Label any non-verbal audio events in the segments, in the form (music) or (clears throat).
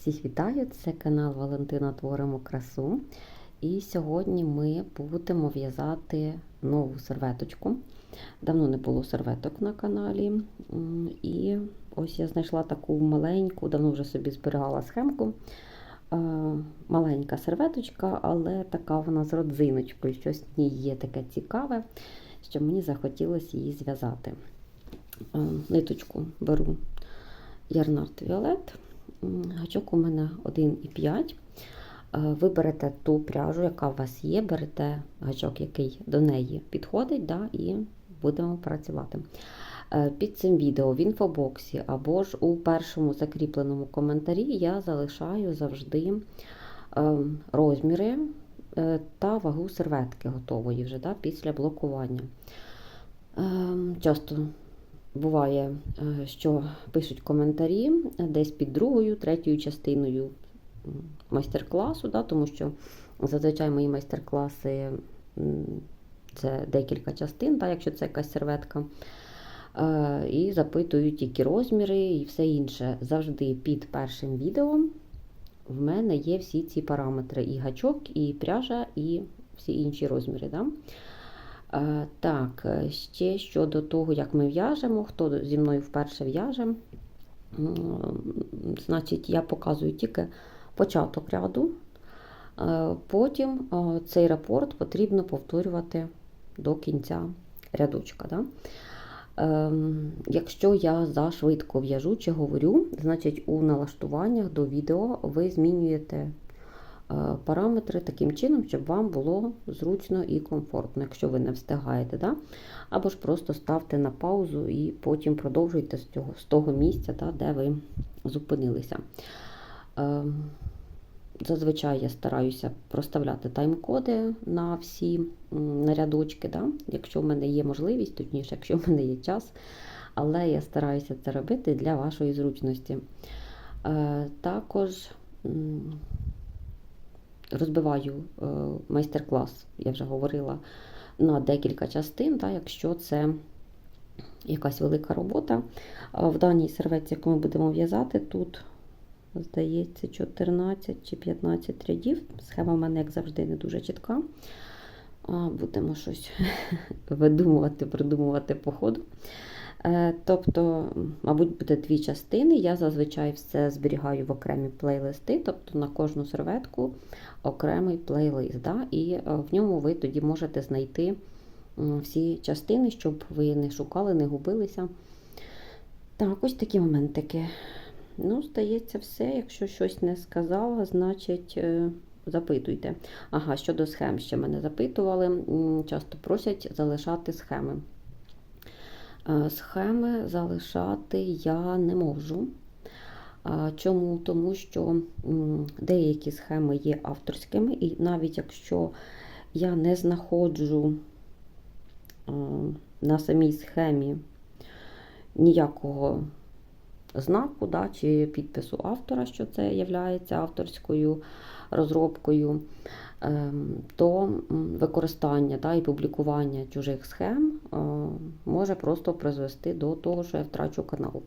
Всіх вітаю! Це канал Валентина Творимо красу. І сьогодні ми будемо в'язати нову серветочку. Давно не було серветок на каналі. І ось я знайшла таку маленьку, давно вже собі зберігала схемку. Е, Маленька серветочка, але така вона з родзиночкою. Щось в ній є таке цікаве, що мені захотілося її зв'язати. Е, Ниточку беру Ярнард Віолет. Гачок у мене 1,5. Е, Ви берете ту пряжу, яка у вас є, берете гачок, який до неї підходить, да, і будемо працювати. Е, Під цим відео в інфобоксі або ж у першому закріпленому коментарі я залишаю завжди е, розміри та вагу серветки готової вже да, після блокування. Часто буває, е, що пишуть коментарі десь під другою, третьою частиною майстер-класу, да, тому що зазвичай мої майстер-класи це декілька частин, да, якщо це якась серветка. Е, І запитують, які розміри і все інше. Завжди під першим відео в мене є всі ці параметри: і гачок, і пряжа, і всі інші розміри. Да? Е, Так, е, ще щодо того, як ми в'яжемо, хто зі мною вперше в'яже, значить, я показую тільки початок ряду. Е, Потім цей рапорт потрібно повторювати до кінця рядочка. Да? Якщо я зашвидко в'яжу чи говорю, значить у налаштуваннях до відео ви змінюєте параметри таким чином, щоб вам було зручно і комфортно, якщо ви не встигаєте. Да? Або ж просто ставте на паузу і потім продовжуйте з, цього, з того місця, да, де ви зупинилися. Ем, Зазвичай я стараюся проставляти тайм-коди на всі м, на рядочки, да? якщо в мене є можливість, точніше, якщо в мене є час, але я стараюся це робити для вашої зручності. Е, також розбиваю е, майстер-клас, я вже говорила, на декілька частин, да? якщо це якась велика робота. В даній серветці, яку ми будемо в'язати, тут Здається, 14 чи 15 рядів. Схема в мене, як завжди, не дуже чітка. Будемо щось (laughs) видумувати, придумувати по ходу. Е, Тобто, мабуть, буде дві частини. Я зазвичай все зберігаю в окремі плейлисти, тобто на кожну серветку окремий плейлист. Да? І е, в ньому ви тоді можете знайти всі частини, щоб ви не шукали, не губилися. Так, ось такі моментики. Ну, здається, все. Якщо щось не сказала, значить е, запитуйте. Ага, щодо схем ще мене запитували. Часто просять залишати схеми. Е, Схеми залишати я не можу. Чому? Тому що деякі схеми є авторськими, і навіть якщо я не знаходжу е, на самій схемі ніякого знаку да, чи підпису автора, що це є авторською розробкою, ем, то використання да, і публікування чужих схем е, може просто призвести до того, що я втрачу канал.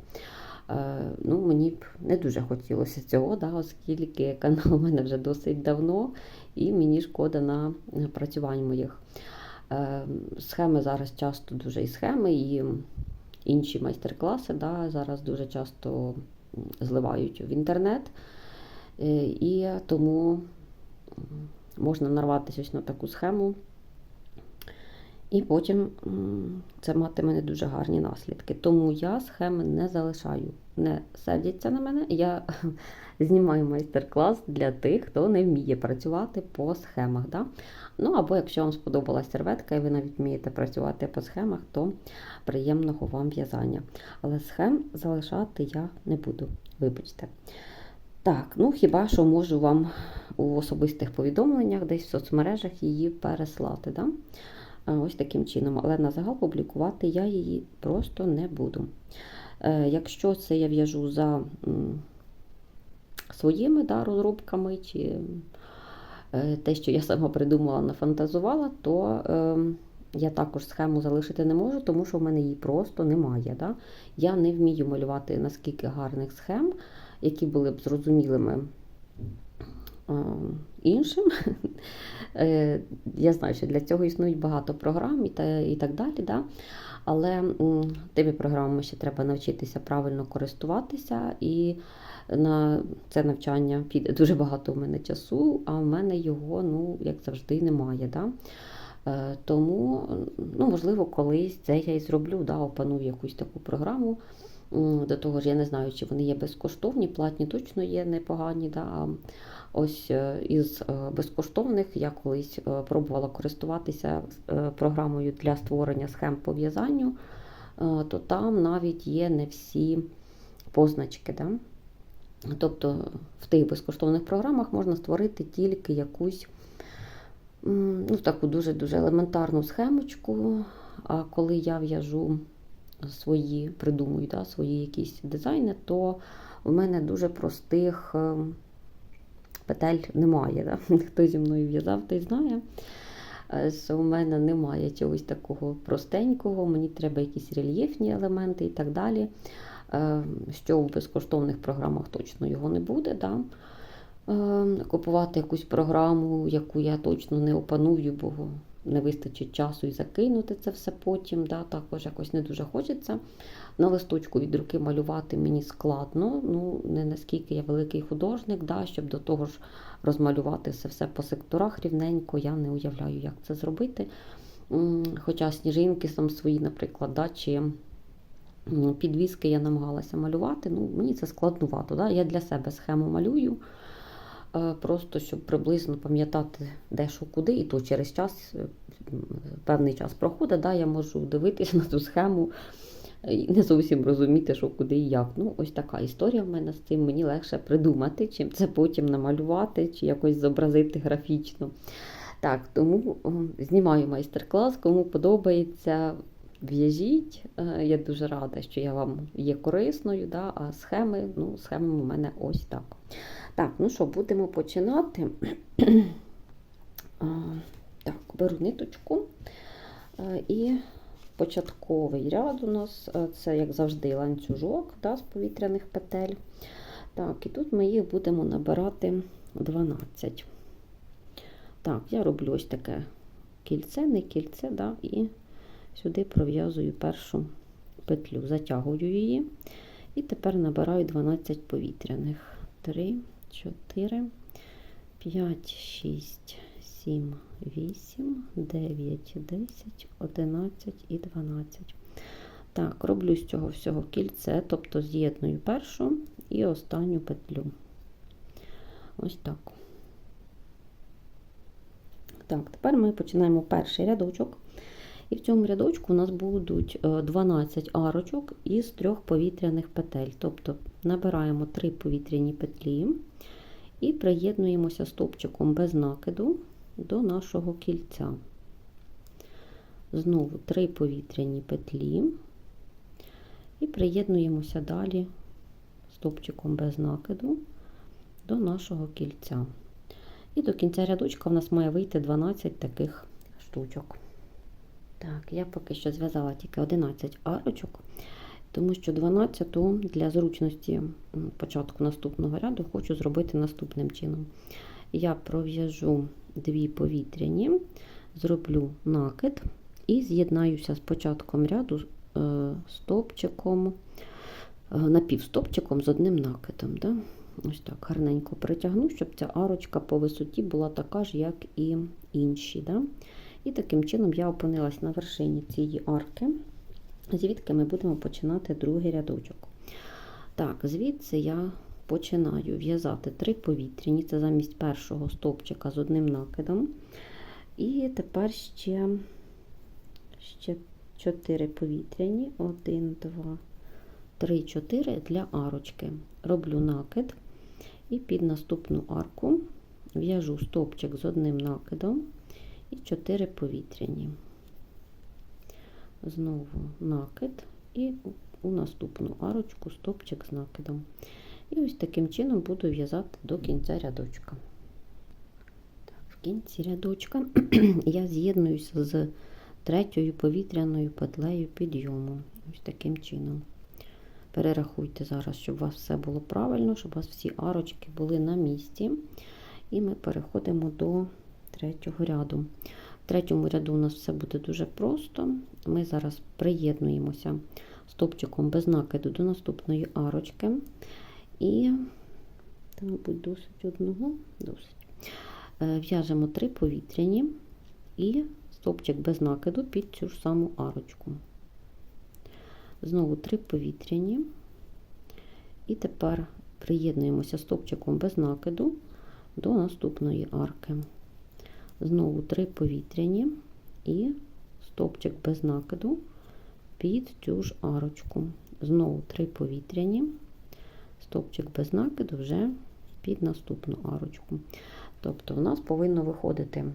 Е, Ну, Мені б не дуже хотілося цього, да, оскільки канал у мене вже досить давно, і мені шкода на напрацювань моїх. Е, Схеми зараз часто дуже і схеми, і інші майстер-класи да, зараз дуже часто зливають в інтернет. Е, І тому можна нарватися ось на таку схему. І потім це матиме не дуже гарні наслідки. Тому я схеми не залишаю. Не сердяться на мене. Я (laughs) знімаю майстер-клас для тих, хто не вміє працювати по схемах. Да? Ну або якщо вам сподобалась серветка і ви навіть вмієте працювати по схемах, то приємного вам в'язання. Але схем залишати я не буду. Вибачте. Так, ну хіба що можу вам у особистих повідомленнях десь в соцмережах її переслати. Да? Ось таким чином. Але на загал публікувати я її просто не буду. Е, Якщо це я в'яжу за своїми да, розробками, чи е, те, що я сама придумала, нафантазувала, то е, я також схему залишити не можу, тому що в мене її просто немає. Да? Я не вмію малювати наскільки гарних схем, які були б зрозумілими іншим. (laughs) Е, Я знаю, що для цього існують багато програм і так далі. Да? Але тими програмами ще треба навчитися правильно користуватися, і на це навчання піде (laughs) дуже багато у мене часу, а в мене його, ну, як завжди, немає. Да? Е, Тому, ну, можливо, колись це я і зроблю, да, опаную якусь таку програму. До того ж, я не знаю, чи вони є безкоштовні, платні точно є непогані. Да? Ось е, із е, безкоштовних я колись е, пробувала користуватися програмою для створення схем по в'язанню, е, то там навіть є не всі позначки. Да? Тобто в тих безкоштовних програмах можна створити тільки якусь ну, таку дуже-дуже елементарну схемочку. А коли я в'яжу свої, придумую да, свої якісь дизайни, то в мене дуже простих е, петель немає. Да? (laughs) Хто зі мною в'язав, той знає. е, в мене немає чогось такого простенького, мені треба якісь рельєфні елементи і так далі. Е, Що в безкоштовних програмах точно його не буде. Да? Купувати якусь програму, яку я точно не опаную, бо не вистачить часу і закинути це все потім. Да? Також якось не дуже хочеться. На листочку від руки малювати мені складно, ну не наскільки я великий художник, да, щоб до того ж розмалювати все, все по секторах рівненько, я не уявляю, як це зробити. Хоча сніжинки сам свої, наприклад, да, чи підвіски я намагалася малювати, ну мені це складнувато. Да? Я для себе схему малюю, просто щоб приблизно пам'ятати, де що куди, і то через час, е, певний час проходить, да, я можу дивитися (laughs) на ту схему і не зовсім розуміти, що куди і як. Ну, ось така історія в мене з цим. Мені легше придумати, чим це потім намалювати чи якось зобразити графічно. Так, тому знімаю майстер-клас. Кому подобається, в'яжіть. Е, Я дуже рада, що я вам є корисною. Да? А схеми, ну, схеми у мене ось так. Так, ну що, будемо починати. Так, беру ниточку і початковий ряд у нас це, як завжди, ланцюжок да, з повітряних петель. Так, і тут ми їх будемо набирати 12. Так, я роблю ось таке кільце, не кільце, да, і сюди пров'язую першу петлю, затягую її. І тепер набираю 12 повітряних. 3, 4, 5, 6, 7, 8, 9, 10, 11 і 12. Так, роблю з цього всього кільце, тобто з'єдную першу і останню петлю. Ось так. Так, тепер ми починаємо перший рядочок. І в цьому рядочку у нас будуть е, 12 арочок із трьох повітряних петель. Тобто набираємо 3 повітряні петлі і приєднуємося стовпчиком без накиду до нашого кільця. Знову 3 повітряні петлі і приєднуємося далі стовпчиком без накиду до нашого кільця. І до кінця рядочка в нас має вийти 12 таких штучок. Так, я поки що зв'язала тільки 11 арочок, тому що 12 для зручності початку наступного ряду хочу зробити наступним чином. Я пров'яжу дві повітряні, зроблю накид і з'єднаюся з початком ряду е, стопчиком, е, напівстопчиком з одним накидом. Да? Ось так гарненько притягну, щоб ця арочка по висоті була така ж, як і інші. Да? І таким чином я опинилась на вершині цієї арки, звідки ми будемо починати другий рядочок. Так, звідси я починаю в'язати три повітряні, це замість першого стовпчика з одним накидом. І тепер ще, ще 4 повітряні, 1, 2, 3, 4 для арочки. Роблю накид і під наступну арку в'яжу стовпчик з одним накидом і 4 повітряні. Знову накид і у наступну арочку стовпчик з накидом. І ось таким чином буду в'язати до кінця рядочка. Так, в кінці рядочка (clears throat) я з'єднуюся з третьою повітряною петлею підйому. Ось таким чином. Перерахуйте зараз, щоб у вас все було правильно, щоб у вас всі арочки були на місці. І ми переходимо до третього ряду. В третьому ряду у нас все буде дуже просто. Ми зараз приєднуємося стопчиком без накиду до наступної арочки. І, та, мабуть, досить одного, досить. Е, В'яжемо три повітряні і стопчик без накиду під цю ж саму арочку. Знову три повітряні. І тепер приєднуємося стопчиком без накиду до наступної арки. Знову три повітряні і стопчик без накиду під цю ж арочку. Знову три повітряні, стопчик без накиду вже під наступну арочку. Тобто, в нас повинно виходити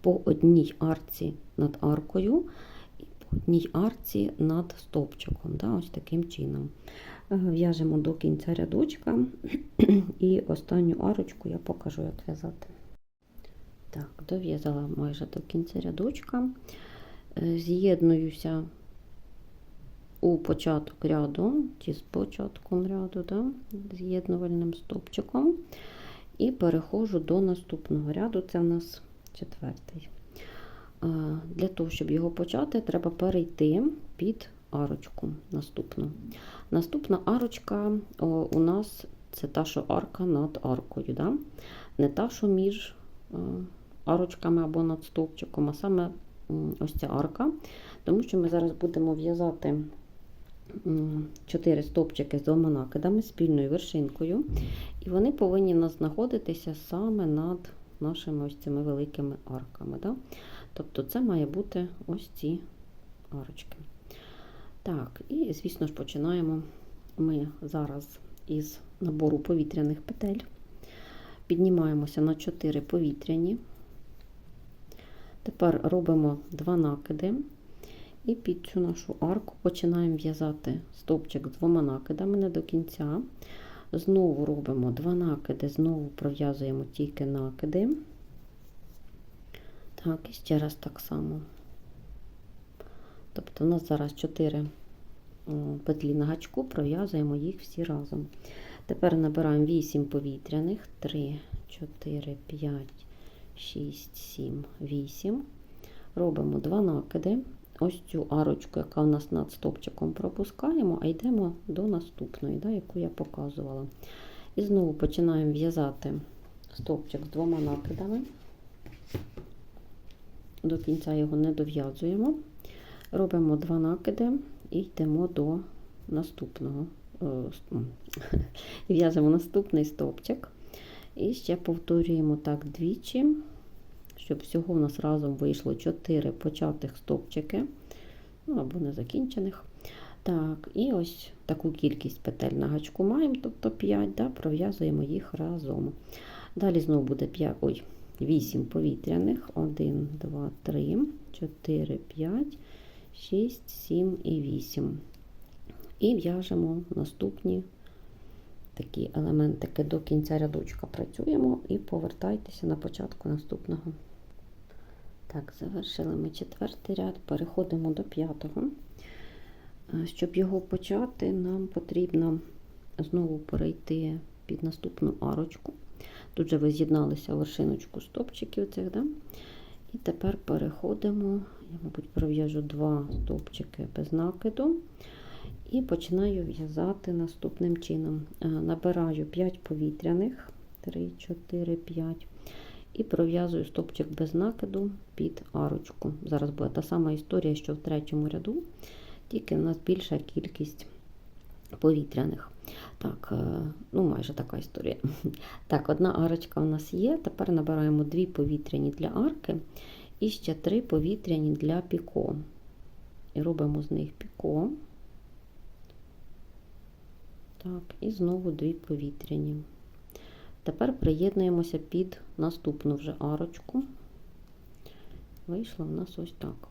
по одній арці над аркою і по одній арці над стопчиком. Да, Ось таким чином. Е, В'яжемо до кінця рядочка, (clears throat) і останню арочку я покажу, як в'язати. Так, дов'язала майже до кінця рядочка. Е, З'єднуюся у початок ряду, чи з початком ряду, да, з'єднувальним стопчиком. І переходжу до наступного ряду, це у нас четвертий. Е, Для того, щоб його почати, треба перейти під арочку наступну. Наступна арочка у нас це та, що арка над аркою. Да? Не та, що між е, арочками або над стовпчиком, а саме ось ця арка. Тому що ми зараз будемо в'язати 4 стовпчики з двома накидами, спільною вершинкою. І вони повинні нас знаходитися саме над нашими ось цими великими арками. Да? Тобто це має бути ось ці арочки. Так, і, звісно ж, починаємо ми зараз із набору повітряних петель. Піднімаємося на 4 повітряні. Тепер робимо 2 накиди. І під цю нашу арку починаємо в'язати стовпчик з двома накидами не до кінця. Знову робимо 2 накиди, знову пров'язуємо тільки накиди. Так, і ще раз так само. Тобто у нас зараз 4 петлі на гачку, пров'язуємо їх всі разом. Тепер набираємо 8 повітряних, 3, 4, 5, 6, 7, 8. Робимо 2 накиди. Ось цю арочку, яка у нас над стопчиком, пропускаємо, а йдемо до наступної, да, яку я показувала. І знову починаємо в'язати стопчик з двома накидами. До кінця його не дов'язуємо. Робимо два накиди і йдемо до наступного. (laughs) В'яжемо наступний стовпчик. І ще повторюємо так двічі, щоб всього у нас разом вийшло 4 початих стовпчики, ну або незакінчених. Так, і ось таку кількість петель на гачку маємо, тобто 5, да, пров'язуємо їх разом. Далі знову буде 5, ой, 8 повітряних, 1, 2, 3, 4, 5, 6, 7 і 8. І в'яжемо наступні такі елементики до кінця рядочка. Працюємо і повертайтеся на початку наступного. Так, завершили ми четвертий ряд, переходимо до п'ятого. Щоб його почати, нам потрібно знову перейти під наступну арочку. Тут же ви з'єдналися вершиночку стопчиків цих, да? І тепер переходимо, я, мабуть, пров'яжу два стовпчики без накиду. І починаю в'язати наступним чином. Набираю 5 повітряних, 3, 4, 5. І пров'язую стопчик без накиду під арочку. Зараз буде та сама історія, що в третьому ряду, тільки в нас більша кількість повітряних. Так, ну майже така історія. (laughs) Так, одна арочка у нас є. Тепер набираємо дві повітряні для арки і ще три повітряні для піко. І робимо з них піко. Так, і знову дві повітряні. Тепер приєднуємося під наступну вже арочку. Вийшло в нас ось так.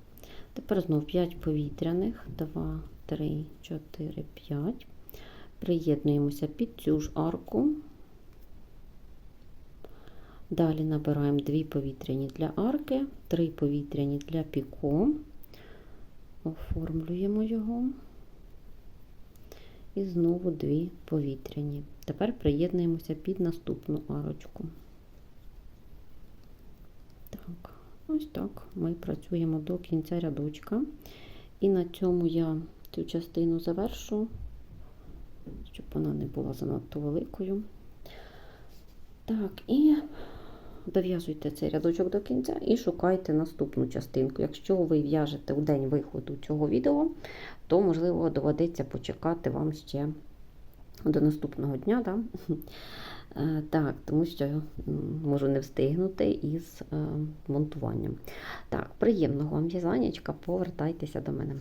Тепер знову 5 повітряних, 2, 3, 4, 5. Приєднуємося під цю ж арку. Далі набираємо 2 повітряні для арки, 3 повітряні для піко, оформлюємо його. І знову дві повітряні. Тепер приєднуємося під наступну арочку. Так, ось так. Ми працюємо до кінця рядочка. І на цьому я цю частину завершу, щоб вона не була занадто великою. Так, і дов'язуйте цей рядочок до кінця і шукайте наступну частинку. Якщо ви в'яжете у день виходу цього відео, то, можливо, доведеться почекати вам ще до наступного дня. Да? Е, Так, тому що можу не встигнути із е, монтуванням. Так, приємного вам в'язаннячка, повертайтеся до мене.